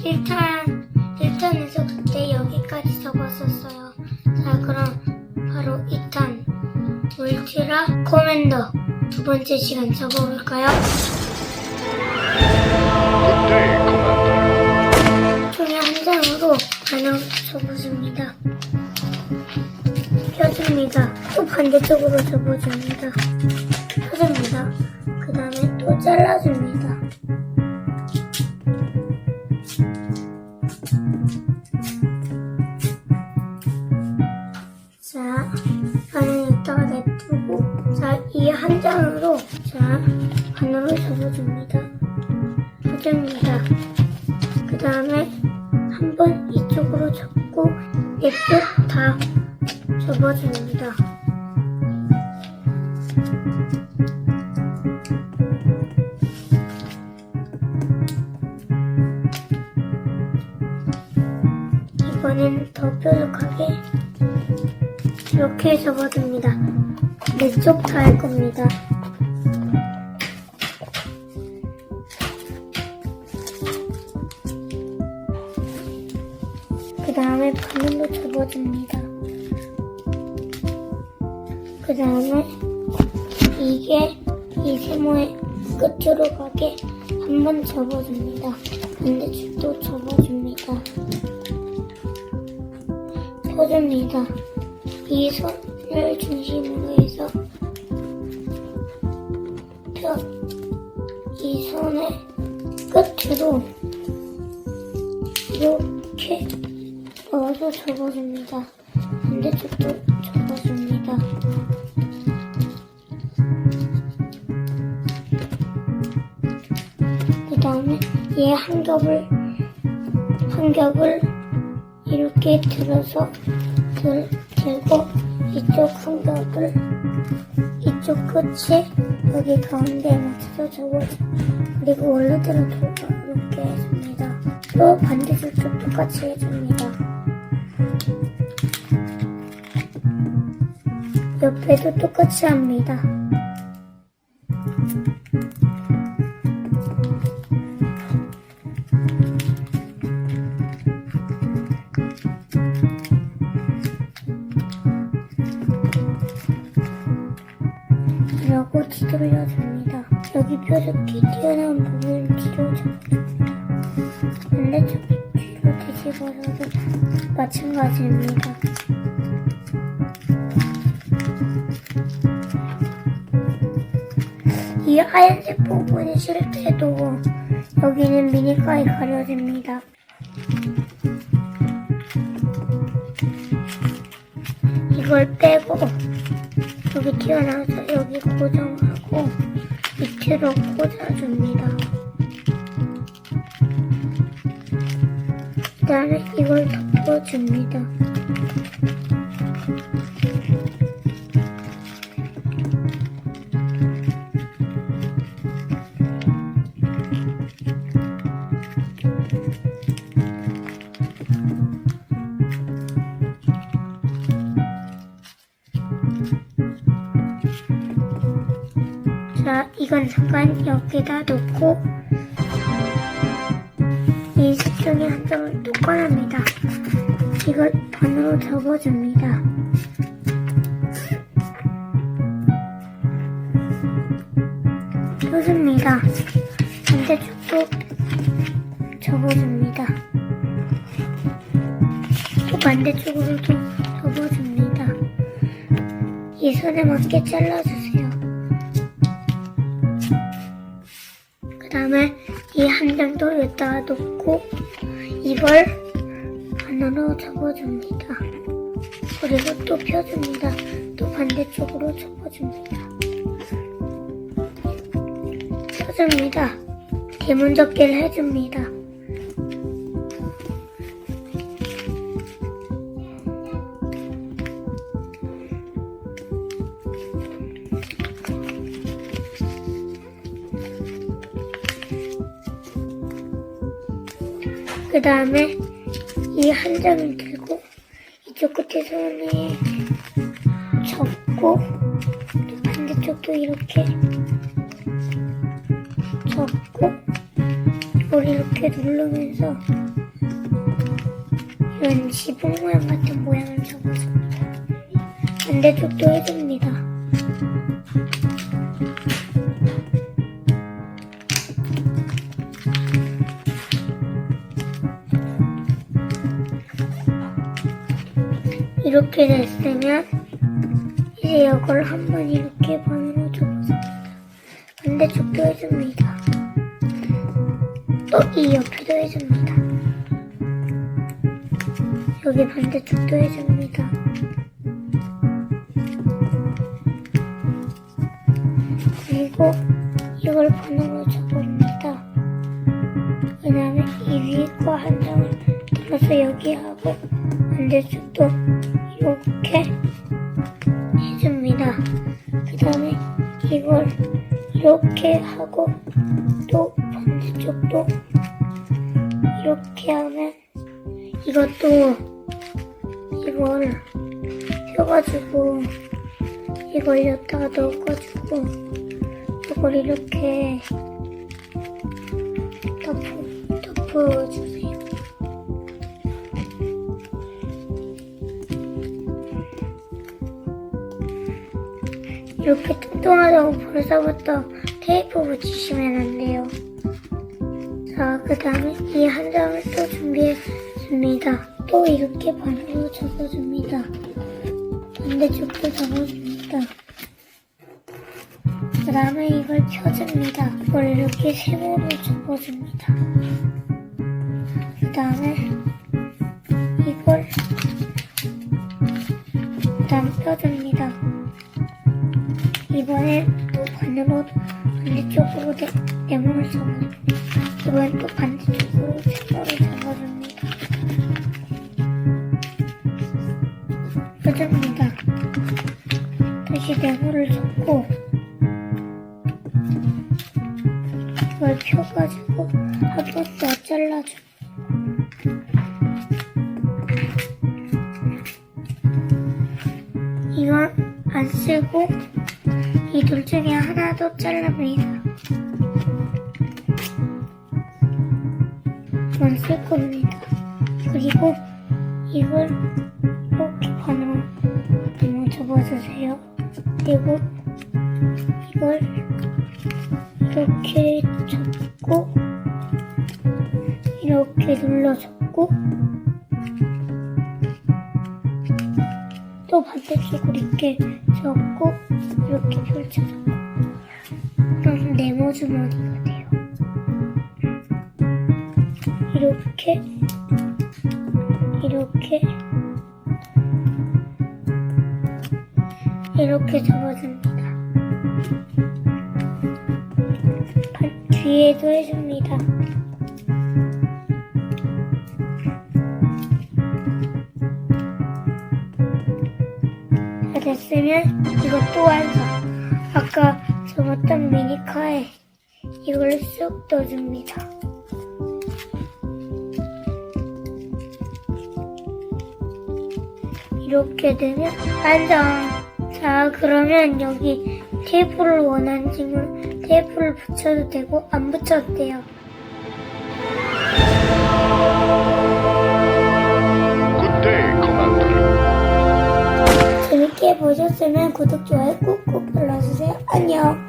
1탄, 1탄에서 그때 여기까지 접었었어요. 자, 그럼 바로 2탄 울트라 코맨더 두 번째 시간 커맨더 종이 한 장으로 반을 접어줍니다. 펴줍니다. 또 반대쪽으로 접어줍니다. 펴줍니다. 그 다음에 또 잘라줍니다. 자, 반으로 접어줍니다. 펴줍니다. 그 다음에 한 번 이쪽으로 접고 예쁘 다 접어줍니다. 이번엔 더 뾰족하게 이렇게 접어줍니다. 네 쪽 다 할 겁니다. 다음에 바늘로 접어줍니다. 그 다음에 이게 이 세모의 끝으로 가게 한번 접어줍니다. 반대쪽도 접어줍니다. 펴줍니다. 이 손을 중심으로 해서 펴, 이 손의 끝으로 이렇게 넣어서 접어줍니다. 반대쪽도 접어줍니다. 그 다음에 얘 한 겹을 한 겹을 이렇게 들어서 들, 들고 이쪽 한 겹을 이쪽 끝에 여기 가운데에 맞춰서 접어줘 그리고 원래대로 돌아오게 해줍니다. 또 반대쪽도 똑같이 해줍니다. 옆에도 똑같이 합니다. 그리고 뒤돌려줍니다. 여기 뾰족히 튀어나온 부분을 뒤로 접어줍니다. 반대쪽 뒤로 뒤집어줘도 마찬가지입니다. 이 하얀색 부분이 쉴 때도 여기는 미니카이 가려집니다. 이걸 빼고 여기 튀어나와서 여기 고정하고 밑으로 꽂아줍니다. 그 다음에 이걸 덮어줍니다. 자, 이건 잠깐 여기다 놓고 이 색종이 한 장을 또 꺼냅니다. 이걸 반으로 접어줍니다. 펴줍니다. 반대쪽도 접어줍니다. 또 반대쪽으로도 접어줍니다. 이 손에 맞게 잘라주세요. 다음에 이 한 장도 여기다가 놓고 이걸 반으로 접어줍니다. 그리고 또 펴줍니다. 또 반대쪽으로 접어줍니다. 펴줍니다. 대문 접기를 해줍니다. 그 다음에 이 한 장을 들고 이쪽 끝에 손에 접고 또 반대쪽도 이렇게 접고 이걸 이렇게 이렇게 누르면서 이런 지붕 모양 같은 모양을 접어줍니다. 반대쪽도 해줍니다. 이렇게 됐으면 이제 이걸 한번 이렇게 반으로 접어줍니다. 반대쪽도 해줍니다. 또 이 옆에도 해줍니다. 여기 반대쪽도 해줍니다. 그리고 이걸 반으로 접어줍니다. 그 다음에 이 위에 거 한 장을 들어서 여기 하고 반대쪽도 이렇게 해줍니다. 그 다음에 이걸 이렇게 하고 또 반대쪽도 이렇게 하면 이것도 이걸 펴가지고 이걸 여기다가 넣어가지고 이걸 이렇게 덮어, 덮어주세요. 이렇게 뚱뚱하다고 벌써부터 테이프 붙이시면 안 돼요. 자, 그 다음에 이 한 장을 또 준비했습니다. 또 이렇게 반으로 접어줍니다. 반대쪽도 접어줍니다. 그 다음에 이걸 펴줍니다. 이걸 이렇게 세모로 접어줍니다. 그 다음에 이걸 그 다음 펴줍니다. 이번엔 또 반으로 반대쪽으로 네, 네모를 접어줍니다. 이번엔 또 반대쪽으로 세모를 접어줍니다. 펴줍니다. 다시 네모를 접고 이걸 펴가지고 한번 더 잘라줘. 이건 안 쓰고 이 둘 중에 하나 더 잘라냅니다. 이건 쓸 겁니다. 그리고 이걸 이렇게 반으로 너무 접어주세요. 그리고 이걸 이렇게 접고 이렇게 눌러 접고 또 반대쪽으로 이렇게 접고 이렇게 펼쳐 접고 그럼 네모 주머니가 돼요. 이렇게 이렇게 이렇게 접어줍니다. 반- 뒤에도 해줍니다. 다 됐으면 이것도 완성. 아까 접었던 미니카에 이걸 쑥 넣어줍니다. 이렇게 되면 완성. 자, 그러면 여기 테이프를 원하는 친구는 테이프를 붙여도 되고 안 붙여도 돼요. 보셨으면 구독, 좋아요 꾹꾹 눌러주세요. 안녕.